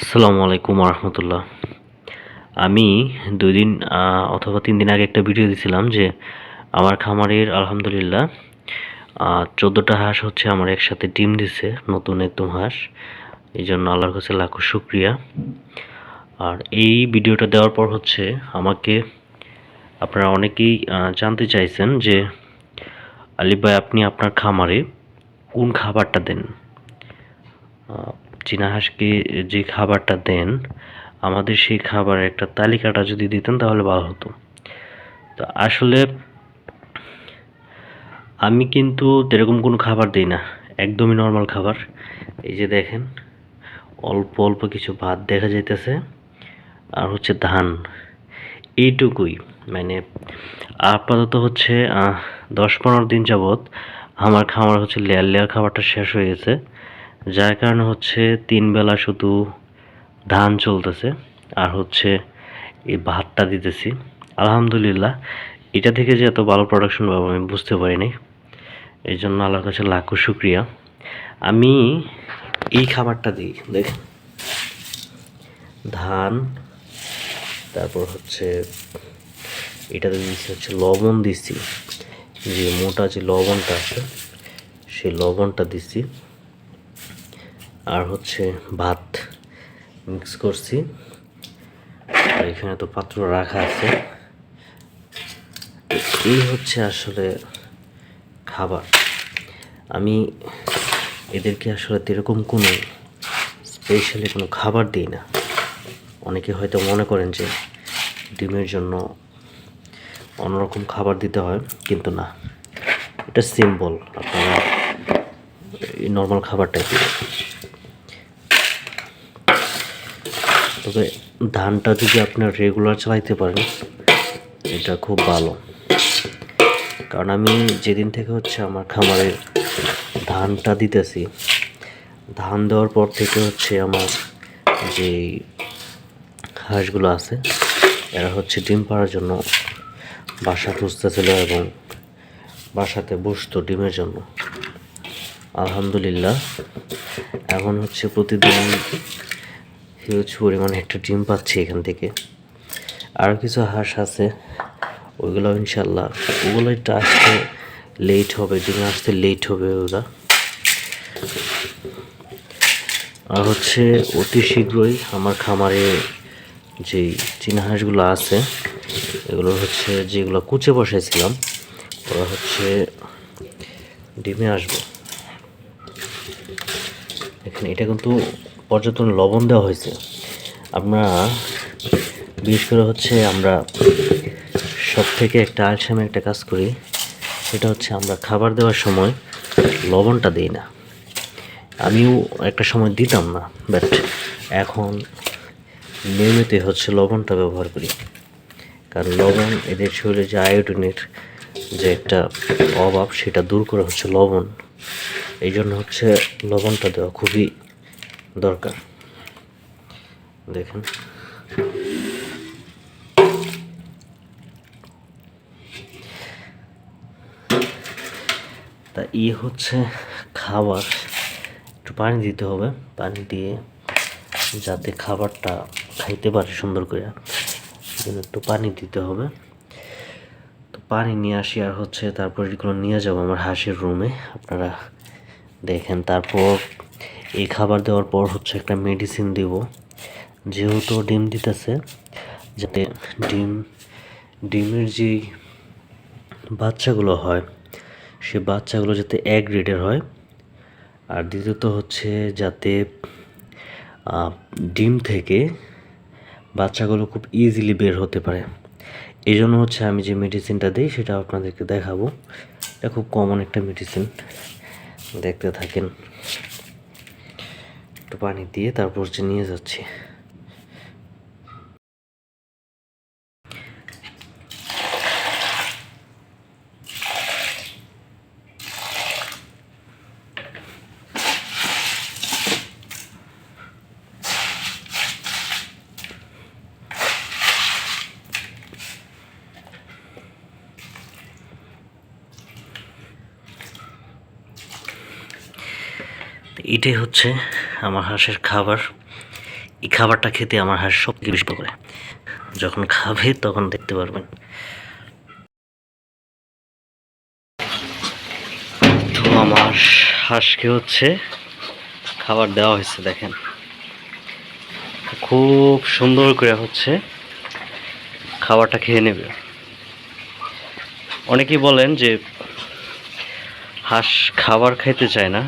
আসসালামু আলাইকুম রহমতুল্লাহ আমি দুই দিন অথবা তিন দিন আগে একটা ভিডিও দিয়েছিলাম যে আমার খামারের আলহামদুলিল্লাহ চোদ্দোটা হাঁস হচ্ছে আমার একসাথে ডিম দিছে, নতুন একদম হাঁস। এই জন্য আল্লাহর কাছে লাখো শুক্রিয়া। আর এই ভিডিওটা দেওয়ার পর হচ্ছে আমাকে আপনারা অনেকেই জানতে চাইছেন যে, আলিফ ভাই আপনি আপনার খামারে কোন খাবারটা দেন? চীনা হাঁসকে যে খাবারটা দেন, আমাদের সেই খাবারের একটা তালিকাটা যদি দিতেন তাহলে ভালো হতো। তো আসলে আমি কিন্তু এরকম কোনো খাবার দিই না, একদমই নর্মাল খাবার। এই যে দেখেন, অল্প অল্প কিছু ভাত দেখা যাইতেছে, আর হচ্ছে ধান। এইটুকুই মানে আপাতত হচ্ছে দশ পনেরো দিন যাবৎ আমার খামার হচ্ছে লেয়ার লেয়ার খাবারটা শেষ হয়ে গেছে। যার কারণে হচ্ছে তিন বেলা শুধু ধান চলতেছে, আর হচ্ছে এই ভাতটা দিতেছি। আলহামদুলিল্লাহ, এটা থেকে যে এত ভালো প্রোডাকশন পাবো আমি বুঝতে পারিনি। এই জন্য আল্লাহর কাছে লাখো শুক্রিয়া। আমি এই খাবারটা দিই, দেখ। ধান, তারপর হচ্ছে এটাতে দিচ্ছি হচ্ছে লবণ দিচ্ছি যে মোটা যে লবণটা আছে, সেই লবণটা দিচ্ছি আর হচ্ছে ভাত মিক্স করছি। আর এখানে তো পাত্র রাখা আছে। এই হচ্ছে আসলে খাবার। আমি এদেরকে আসলে এরকম কোনো স্পেশালি কোনো খাবার দিই না। অনেকে হয়তো মনে করেন যে ডিমের জন্য অন্যরকম খাবার দিতে হয়, কিন্তু না। এটা সিম্পল আপনারা এই নর্মাল খাবারটাই দিবেন। তবে ধানটা যদি আপনার রেগুলার চালাইতে পারেন, এটা খুব ভালো। কারণ আমি যেদিন থেকে হচ্ছে আমার খামারে ধানটা দিতেছি, ধান দেওয়ার পর থেকে হচ্ছে আমার যে হাঁসগুলো আছে, এরা হচ্ছে ডিম পাড়ার জন্য বাসা খুঁজতেছিল এবং বাসাতে বসতো ডিমের জন্য। আলহামদুলিল্লাহ। এখন হচ্ছে প্রতিদিন হিউজ পরিমাণে একটা ডিম পাচ্ছি এখান থেকে। আরও কিছু হাঁস আছে ওইগুলো ইনশাল্লাহ ওগুলো একটু আসতে লেট হবে, ডিমে আসতে লেট হবে ওরা আর হচ্ছে অতি শীঘ্রই আমার খামারে যেই চীনা হাঁসগুলো আছে, এগুলো হচ্ছে যেগুলো কুচে বসাইছিলাম, ওরা হচ্ছে ডিমে আসবে। এখানে এটা কিন্তু পর্যটন লবণ দেওয়া হয়েছে। আমরা, বিশেষ করে হচ্ছে আমরা সব থেকে একটা আলসামে একটা কাজ করি, সেটা হচ্ছে আমরা খাবার দেওয়ার সময় লবণটা দিই না। আমিও একটা সময় দিতাম না বাট এখন নিয়মিত হচ্ছে লবণটা ব্যবহার করি। কারণ লবণ এদের শরীরে যে আয়োডিনের যে একটা অভাব, সেটা দূর করে হচ্ছে লবণ। এই জন্য হচ্ছে লবণটা দেওয়া খুবই দরকার। দেখেন। তা ই হচ্ছে খাবার। একটু পানি দিতে হবে, পানি দিয়ে যাতে খাবারটা খাইতে পারে সুন্দর করে জন্য একটু পানি দিতে হবে। তো পানি নিয়ে আসি আর হচ্ছে তারপর এগুলো নিয়ে যাব আমার হাসির রুমে। আপনারা দেখেন, তারপর এই খাবার দেওয়ার পর হচ্ছে একটা মেডিসিন দিব। যেহেতু ডিম দিতেছে, যাতে ডিম, ডিমের যে বাচ্চাগুলো হয়, সে বাচ্চাগুলো যাতে এক গ্রেডের হয়। আর দ্বিতীয়ত হচ্ছে যাতে ডিম থেকে বাচ্চাগুলো খুব ইজিলি বের হতে পারে। এই জন্য হচ্ছে আমি যে মেডিসিনটা দিই, সেটা আপনাদেরকে দেখাবো। এটা খুব কমন একটা মেডিসিন দেখতে থাকেন। একটু পানি দিয়ে তারপর হচ্ছে নিয়ে যাচ্ছি। এটাই হচ্ছে আমার হাঁসের খাবার, এই খাবারটা খেতে আমার হাঁস সব থেকে বেশি করে। যখন খাবে তখন দেখতে পারবেন। তো আমার হাঁসকে হচ্ছে খাবার দেওয়া হয়েছে, দেখেন। খুব সুন্দর করে হচ্ছে খাবারটা খেয়ে নেবে। অনেকেই বলেন যে হাঁস খাবার খাইতে চায় না।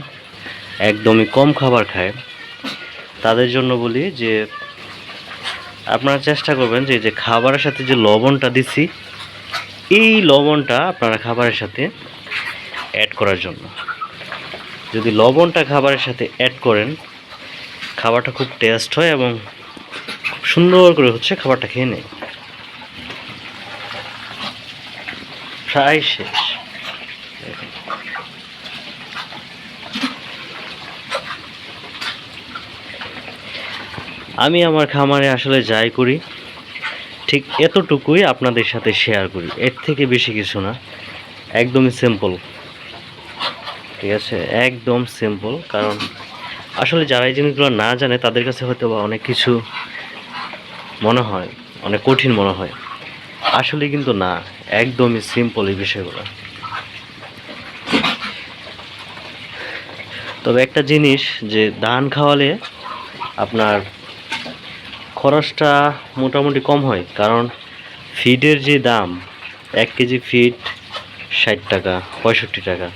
একদমই কম খাবার খায়, তাদের জন্য বলি যে আপনারা চেষ্টা করবেন যে যে খাবারের সাথে যে লবণটা দিছি, এই লবণটা আপনারা খাবারের সাথে অ্যাড করার জন্য। যদি লবণটা খাবারের সাথে অ্যাড করেন, খাবারটা খুব টেস্ট হয় এবং খুব সুন্দর করে হচ্ছে খাবারটা খেয়ে নেয়। প্রায় শেষ। আমি আমার খামারে আসলে যাই করি, ঠিক এতটুকুই আপনাদের সাথে শেয়ার করি। এর থেকে বেশি কিছু না একদমই সিম্পল ঠিক আছে? একদম সিম্পল কারণ আসলে যারা এই জিনিসগুলো না জানে, তাদের কাছে হয়তো বা অনেক কিছু মনে হয়, অনেক কঠিন মনে হয়। আসলে কিন্তু না, একদমই সিম্পল এই বিষয়গুলো। তবে একটা জিনিস যে, ধান খাওয়ালে আপনার খরচটা মোটামুটি কম হয়, কারণ ফিডের যে দাম, এক কেজি ফিড ষাট টাকা, পঁয়ষট্টি টাকা।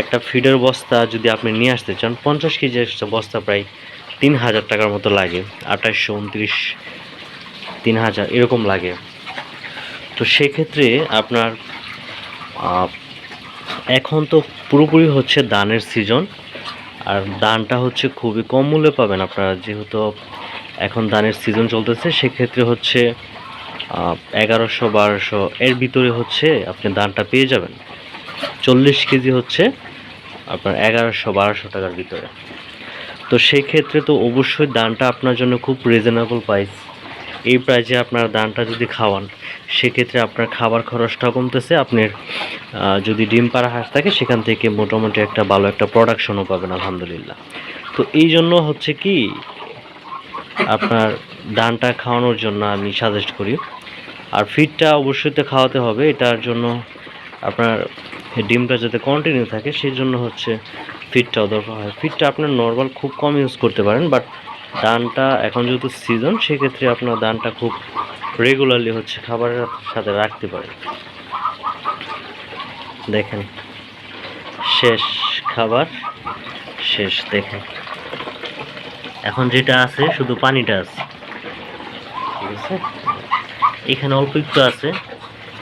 একটা ফিডের বস্তা যদি আপনি নিয়ে আসতে চান, পঞ্চাশ কেজি বস্তা প্রায় তিন হাজার টাকার মতো লাগে আঠাশশো উনত্রিশ, তিন হাজার, এরকম লাগে। তো সেক্ষেত্রে আপনার এখন তো পুরোপুরি হচ্ছে দানের সিজন আর দানটা হচ্ছে খুবই কম মূল্যে পাবেন আপনারা, যেহেতু এখন ধানের সিজন চলতেছে, সেক্ষেত্রে হচ্ছে এগারোশো বারোশো এর ভিতরে হচ্ছে আপনি ধানটা পেয়ে যাবেন। চল্লিশ কেজি হচ্ছে আপনার এগারোশো বারোশো টাকার ভিতরে। তো সেই ক্ষেত্রে তো অবশ্যই দানটা আপনার জন্য খুব রিজনেবল প্রাইস এই প্রাইজে আপনার দানটা যদি খাওয়ান, সেক্ষেত্রে আপনার খাবার খরচটাও কমতেছে আপনার যদি ডিম পাড়া হাঁস থাকে, সেখান থেকে মোটামুটি একটা ভালো একটা প্রোডাকশনও পাবেন, আলহামদুলিল্লাহ। তো এই জন্য হচ্ছে কি আপনার ধানটা খাওয়ানোর জন্য আমি সাজেস্ট করি। আর ফিডটা অবশ্যই তো খাওয়াতে হবে, এটার জন্য আপনার ডিমটা যাতে কন্টিনিউ থাকে, সেই জন্য হচ্ছে ফিডটাও দরকার হয়। ফিডটা আপনার নর্মাল খুব কম ইউজ করতে পারেন বাট ধানটা এখন যেহেতু সিজন সেক্ষেত্রে আপনার ধানটা খুব রেগুলারলি হচ্ছে খাবারের সাথে রাখতে পারেন। দেখেন, শেষ খাবার, শেষ দেখেন। এখন যেটা আছে, শুধু পানিটা আছে। ঠিক আছে? এখানে অল্প একটু আছে।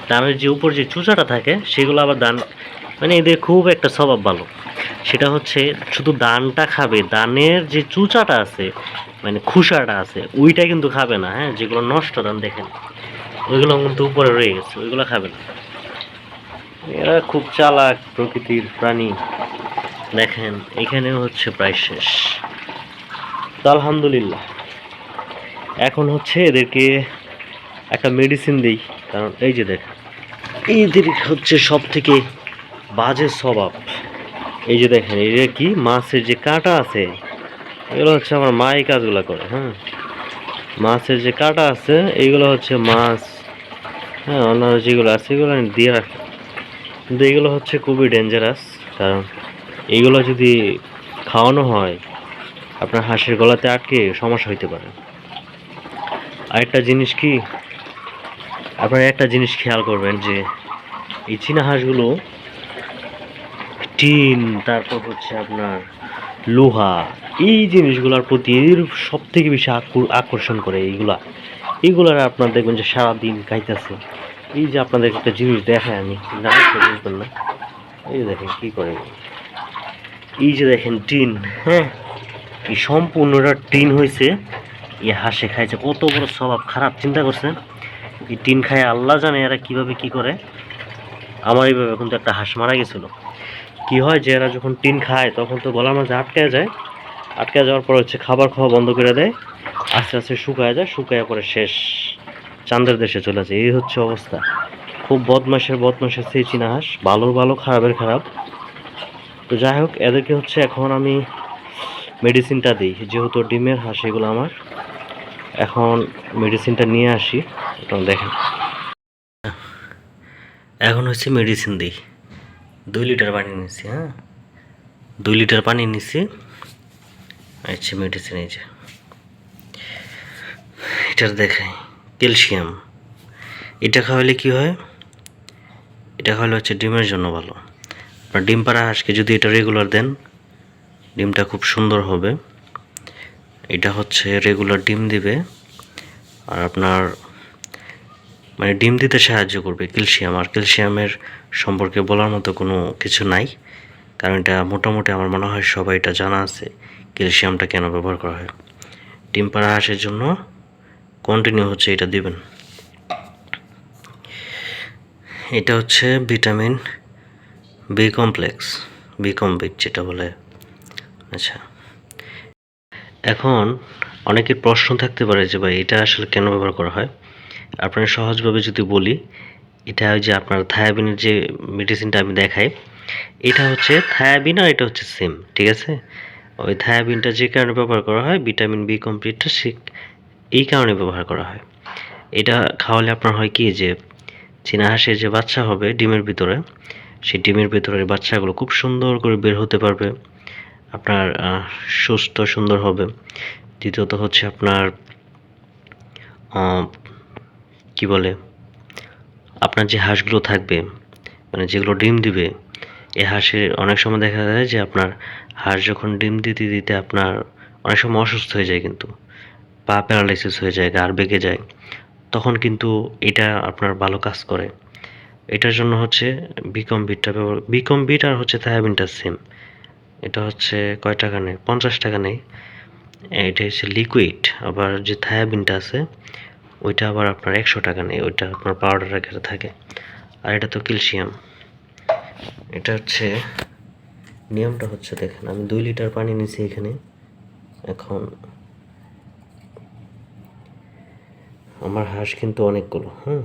ধানের যে উপর যে চুচাটা থাকে, সেগুলো আবার দান মানে এদের খুব একটা স্বভাব ভালো। সেটা হচ্ছে, শুধু দানটা খাবে দানের যে চুচাটা আছে মানে খুসাটা আছে, ওইটা কিন্তু খাবে না হ্যাঁ? যেগুলো নষ্ট দান দেখেন, ওইগুলো কিন্তু উপরে রয়ে গেছে, ওইগুলো খাবে না। এরা খুব চালাক প্রকৃতির প্রাণী। দেখেন, এখানে হচ্ছে প্রায় শেষ। তো আলহামদুলিল্লাহ। এখন হচ্ছে এদেরকে একটা মেডিসিন দিই, কারণ এই যে দেখ, এদের হচ্ছে সব থেকে বাজে স্বভাব। এই যে দেখেন যে কি মাছের যে কাঁটা আছে, এগুলো হচ্ছে আমার মা এই কাজগুলো করে হ্যাঁ? মাছের যে কাঁটা আছে, এইগুলো হচ্ছে মাছ হ্যাঁ অন্যান্য যেগুলো আছে, এগুলো আমি দিয়ে রাখি। কিন্তু এগুলো হচ্ছে খুবই ডেঞ্জারাস কারণ এইগুলো যদি খাওয়ানো হয় আপনার হাঁসের গলাতে আটকে সমস্যা হইতে পারে। আরেকটা জিনিস কি? আপনারা একটা জিনিস খেয়াল করবেন যে, এই চীনা হাঁসগুলো টিন, তারপর হচ্ছে আপনার লোহা, এই জিনিসগুলোর প্রতি সব থেকে বেশি আকর- আকর্ষণ করে এইগুলা। এইগুলার আপনার দেখবেন যে সারাদিন খাইতেছে। এই যে আপনাদের একটা জিনিস দেখায় আমি, না বুঝবেন না। এই দেখেন কি করে। এই যে দেখেন টিন হ্যাঁ? এই সম্পূর্ণটা টিন হয়েছে। এ হাসে খাইছে কত বড় স্বভাব, খারাপ চিন্তা করছেন এই টিন খায় আল্লাহ জানে এরা কীভাবে কি করে। আমার এইভাবে কিন্তু একটা হাঁস মারা গেছিল। কি হয় যে এরা যখন টিন খায়, তখন তো গলার মাঝে আটকে যায়। আটকে যাওয়ার পর হচ্ছে খাবার খাওয়া বন্ধ করে দেয়। আস্তে আস্তে শুকায় যায়, শুকায় পরে শেষ। চান্দের দেশে চলে যায়। এই হচ্ছে অবস্থা। খুব বদমাসের বদমাসের সেই চীনা হাঁস। ভালোর ভালো, খারাপের খারাপ। তো যাই হোক, এদেরকে হচ্ছে এখন আমি মেডিসিনটা দিই। যেহেতু ডিমের হাঁস এগুলো আমার। এখন মেডিসিনটা নিয়ে আসি। এটা দেখেন এখন হচ্ছে মেডিসিন দিই। দুই লিটার পানি নিচ্ছি হ্যাঁ? দুই লিটার পানি নিচ্ছি আচ্ছা মেডিসিন এই যে। এটার দেখাই। ক্যালসিয়াম। এটা খাওয়ালে কি হয়? এটা খাওয়ালে হচ্ছে ডিমের জন্য ভালো। আপনার ডিম পাড়া হাঁসকে যদি এটা রেগুলার দেন ডিমটা খুব সুন্দর হবে। এটা হচ্ছে রেগুলার ডিম দিবে। আর আপনার মানে ডিম দিতে সাহায্য করবে ক্যালসিয়াম। আর ক্যালসিয়ামের সম্পর্কে বলার মতো কোনো কিছু নাই। কারণ এটা মোটামুটি আমার মনে হয় সবাই এটা জানা আছে, ক্যালসিয়ামটা কেন ব্যবহার করা হয়। ডিম পাড়া হাঁসের জন্য কন্টিনিউ হচ্ছে এটা দিবেন। এটা হচ্ছে vitamin B complex, B complete যেটা বলে। আচ্ছা। এখন অনেকের প্রশ্ন থাকতে পারে যে ভাই, এটা আসলে কেন ব্যবহার করা হয়? আপনার সহজভাবে যদি বলি, এটা ওই যে আপনার থায়াবিনের যে মেডিসিনটা আমি দেখাই, এটা হচ্ছে থায়াবিন আর এটা হচ্ছে সেম, ঠিক আছে? ওই থায়াবিনটা যে কারণে ব্যবহার করা হয়, ভিটামিন বি কমপ্লিটটা সে এই কারণে ব্যবহার করা হয়। এটা খাওয়ালে আপনার হয় কি যে, চীনা হাঁসের যে বাচ্চা হবে ডিমের ভিতরে, সেই ডিমের ভিতরের বাচ্চাগুলো খুব সুন্দর করে বের হতে পারবে। আপনার সুস্থ, সুন্দর হবে। দ্বিতীয়ত হচ্ছে আপনার কি বলে, আপনার যে হাঁসগুলো থাকবে মানে যেগুলো ডিম দিবে এই হাঁসের অনেক সময় দেখা যায় যে আপনার হাঁস যখন ডিম দিতে দিতে আপনার অনেক সময় অসুস্থ হয়ে যায় কিন্তু, পা প্যারালাইসিস হয়ে যায় গার বেঁকে যায়, তখন কিন্তু এটা আপনার ভালো কাজ করে। এটার জন্য হচ্ছে বিকম বিটটা ব্যবহার বিকম বিট আর হচ্ছে থায়াবিনটা সেম এটা হচ্ছে কয় টাকা নেই? পঞ্চাশ টাকা নেই। এটা হচ্ছে লিকুইড আবার যে থায়াবিনটা আছে, ওইটা আবার আপনার একশো টাকা নেই, ওইটা আপনার পাউডার আকারে থাকে। আর এটা তো ক্যালসিয়াম এটা হচ্ছে, নিয়মটা হচ্ছে দেখেন, আমি দুই লিটার পানি নিছি এখানে। এখন, আমার হাঁস কিন্তু অনেকগুলো, হুম?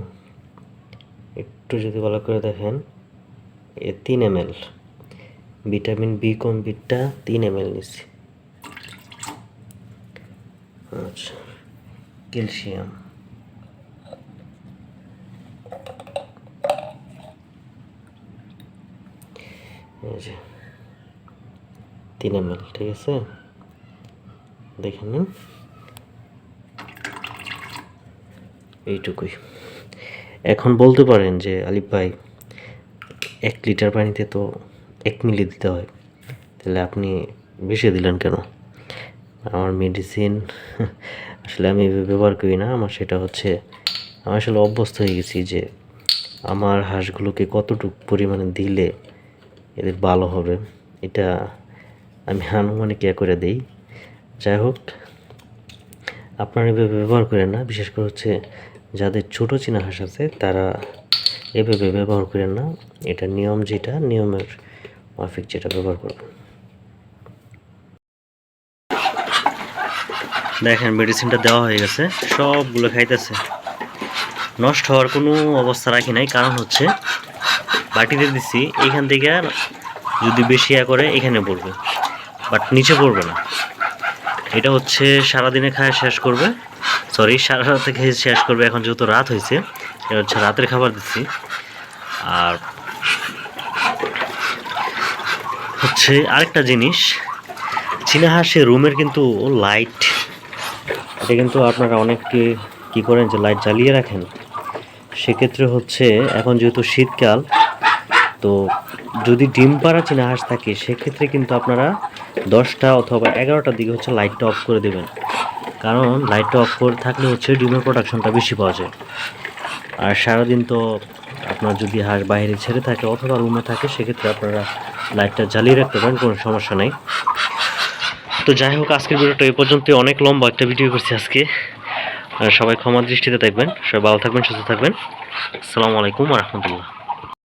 একটু যদি ভালো করে দেখেন, এ তিন এম এল। ভিটামিন বি কমপ্লিটটা তিন এম এল নিচ্ছি। আচ্ছা ক্যালসিয়াম। তিন এম এল, ঠিক আছে? দেখে নিন। এইটুকুই। এখন বলতে পারেন যে আলিফ ভাই, এক লিটার পানিতে তো এক মিলি দিতে হয়। তাহলে আপনি বেশি দিলেন কেন? আমার মেডিসিন আসলে আমি ব্যবহার করি না। আমার সেটা হচ্ছে, আমি আসলে অভ্যস্ত হয়ে গেছি যে আমার হাঁসগুলোকে কতটুকু পরিমাণে দিলে এদের ভালো হবে, এটা আমি আনুমানিক ইয়ে করে দিই। যাই হোক, আপনারা এভাবে ব্যবহার করেন না। বিশেষ করে হচ্ছে যাদের ছোটো চীনা হাঁস আছে, তারা এভাবে ব্যবহার করেন না। এটা নিয়ম যেটা, নিয়মের মাফিক যেটা ব্যবহার করবেন দেখেন মেডিসিনটা দেওয়া হয়ে গেছে, সবগুলো খাইতেছে। নষ্ট হওয়ার কোনো অবস্থা রাখি নাই, কারণ হচ্ছে বাটিতে দিছি এইখান থেকে আর যদি বেশি ইয়া করে, এখানে পড়বে। বাট নিচে পড়বে না। এটা হচ্ছে সারাদিনে খায় শেষ করবে। সরি সারা রাতে খেয়ে শেষ করবে। এখন যেহেতু রাত হয়েছে, এটা হচ্ছে রাতের খাবার দিচ্ছি। আর হচ্ছে আরেকটা জিনিস। চীনা হাঁসের রুমের কিন্তু লাইট এটা কিন্তু আপনারা অনেকে কি করেন যে লাইট জ্বালিয়ে রাখেন। সেক্ষেত্রে হচ্ছে এখন যেহেতু শীতকাল, তো যদি ডিম পাড়া চীনা হাঁস থাকে, সেক্ষেত্রে কিন্তু আপনারা দশটা অথবা এগারোটার দিকে হচ্ছে লাইটটা অফ করে দেবেন। কারণ লাইটটা অফ করে থাকলে হচ্ছে ডিমের প্রোডাকশনটা বেশি পাওয়া যায়। আর সারাদিন তো আপনার যদি হাঁস বাইরে ছেড়ে থাকে অথবা রুমে থাকে, সেক্ষেত্রে আপনারা লাইটটা জ্বালিয়ে রাখতে পারেন, কোনো সমস্যা নেই। তো যাই হোক, আজকের ভিডিওটা এ পর্যন্ত অনেক লম্বা একটা ভিডিও করছি আজকে। সবাই ক্ষমা দৃষ্টিতে দেখবেন সবাই ভালো থাকবেন, সুস্থ থাকবেন। আসসালামু আলাইকুম রহমতুল্লাহ।